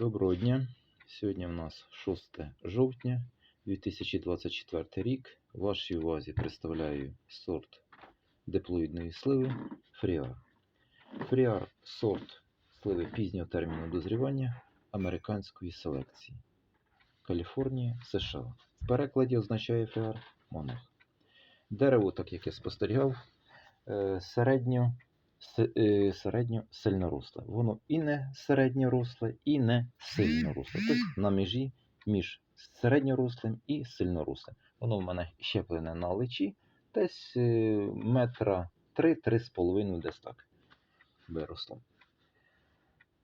Доброго дня. Сьогодні в нас 6 жовтня 2024 рік. Вашій увазі представляю сорт диплоїдної сливи Фріар. Фріар сорт сливи пізнього терміну дозрівання американської селекції. Каліфорнія, США. В перекладі означає фріар монах. Дерево, так як я спостерігав, е, середньо се- середньо сильноросле. Воно і не середньоросле, і не сильноросле. Тобто на межі між середньорослим і сильнорослим. Воно в мене щеплене на личі, десь е, метра 3-3,5 десь так виросло.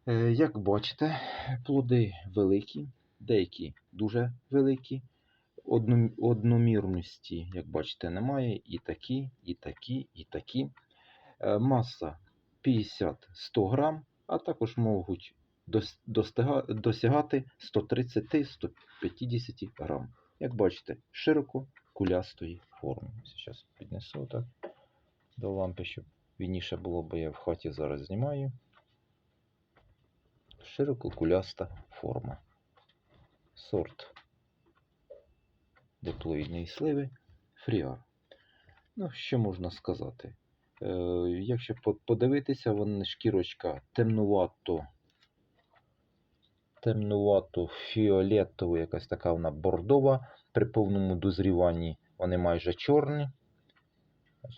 Е, Як бачите, плоди великі, деякі дуже великі. Одномірності, як бачите, немає. І такі, і такі, і такі. Е, Маса 50-100 грам, а також можуть досягати 130-150 грам. Як бачите, широко кулястої форми. Зараз піднесу так до лампи, щоб вільніше було, бо я в хаті зараз знімаю. Широко куляста форма. Сорт диплоїдної сливи фріар. Ну, що можна сказати? Е, якщо подивитися, вона шкірочка темнувато, темнувато фіолетова, якась така вона бордова. При повному дозріванні вони майже чорні.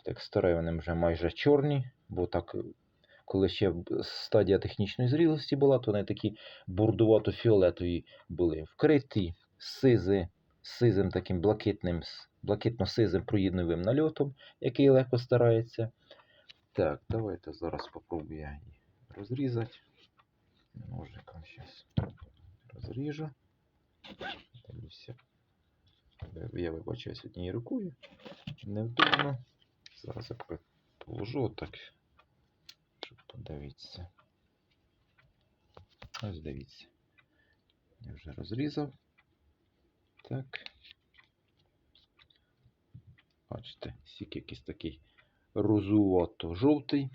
Як старе вони вже майже чорні, бо так, коли ще стадія технічної зрілості була, то вони такі бордувато-фіолетові були. Вкриті сизи, сизим таким блакитним, блакитно-сизим проїдновим нальотом, який легко старається. Так, давайте зараз спробую я її розрізати. Ножиком зараз розріжу. Дивлюся. Я- вибачаюсь однією рукою. Невдобно. Зараз я положу отак, щоб подивитися. Ось дивіться. Я вже розрізав. Так. Бачите, сік якийсь такий розувато-жовтий.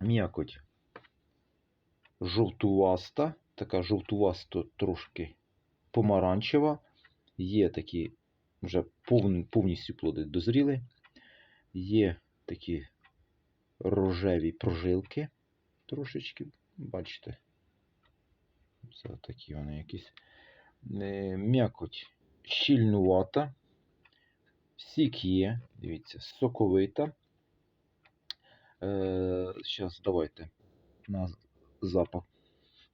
М'якоть жовтуваста, така жовтувасто трошки помаранчева. Є такі вже повністю плоди дозріли. Є такі рожеві прожилки трошечки, бачите. Це такі вони якісь. Е, М'якоть щільнувата. Сік є, дивіться, соковита. Е, Зараз давайте на запах.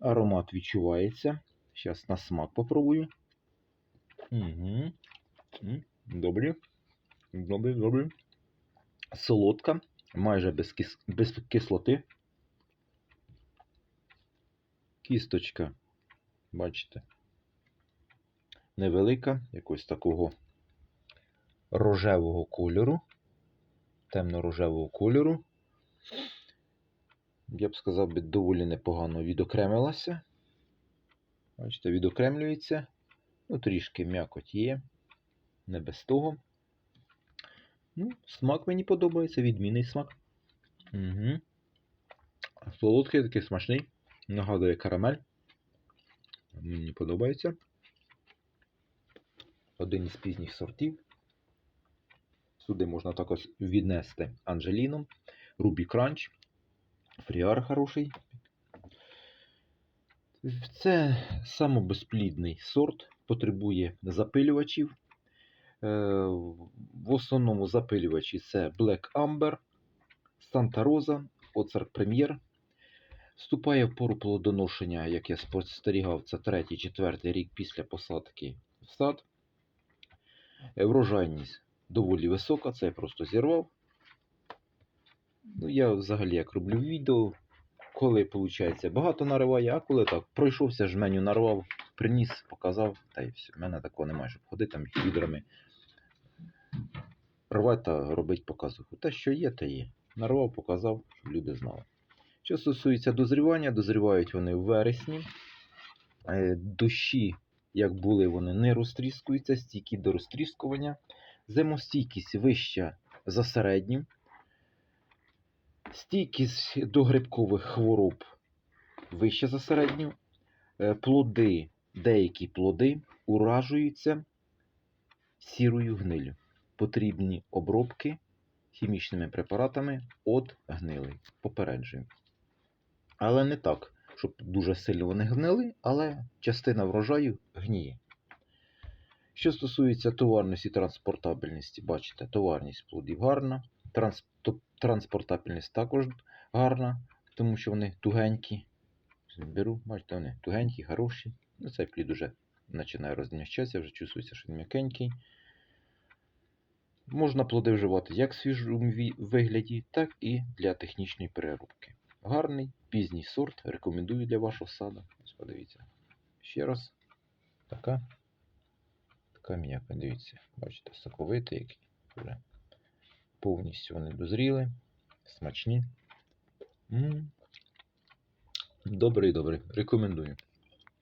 Аромат відчувається. Зараз на смак попробую. Угу. Добре. Добре, добре. Солодка, майже без, кис... без кислоти. Кісточка, бачите, невелика, якось такого рожевого кольору, темно-рожевого кольору. Я б сказав, би, доволі непогано відокремилася. Бачите, відокремлюється. Ну, трішки м'якоть є. Не без того. Ну, смак мені подобається, відмінний смак. Угу. Солодкий, такий смачний. Нагадує карамель. Мені подобається. Один із пізніх сортів. Сюди можна також віднести Анджеліну, Рубі Кранч, Фріар хороший. Це самобезплідний сорт, потребує запилювачів. Е, В основному запилювачі це Black Amber, Santa Rosa, Оцарк Premier. Вступає в пору плодоношення, як я спостерігав, це третій, четвертий рік після посадки в сад. Врожайність доволі висока, це я просто зірвав. Ну, я взагалі як роблю відео, коли виходить багато нариває, а коли так, пройшовся, жменю нарвав, приніс, показав, та й все. У мене такого немає, щоб ходити там відрами. Рвати та робити показуху. Те, що є, те є. Нарвав, показав, щоб люди знали. Що стосується дозрівання, дозрівають вони в вересні. Е, Дощі, як були, вони не розтріскуються, стійкі до розтріскування. Зимостійкість вища за середню. Стійкість до грибкових хвороб вища за середню. е, плоди, деякі плоди уражуються сірою гнилю. Потрібні обробки хімічними препаратами від гнилий. Попереджую. Але не так, щоб дуже сильно вони гнили, але частина врожаю гніє. Що стосується товарності і транспортабельності, бачите, товарність плодів гарна, транспортабельність також гарна, тому що вони тугенькі. Беру, бачите, вони тугенькі, хороші. Ну, цей плід уже починає розміщатися, вже чувствується, що він м'якенький. Можна плоди вживати як в свіжому вигляді, так і для технічної переробки. Гарний пізній сорт рекомендую для вашого саду. Подивіться. Ще раз. Така. Така м'яка, дивіться. Бачите, соковитий який. Вже повністю вони дозріли. Смачні. М. Добрий, добрий. Рекомендую.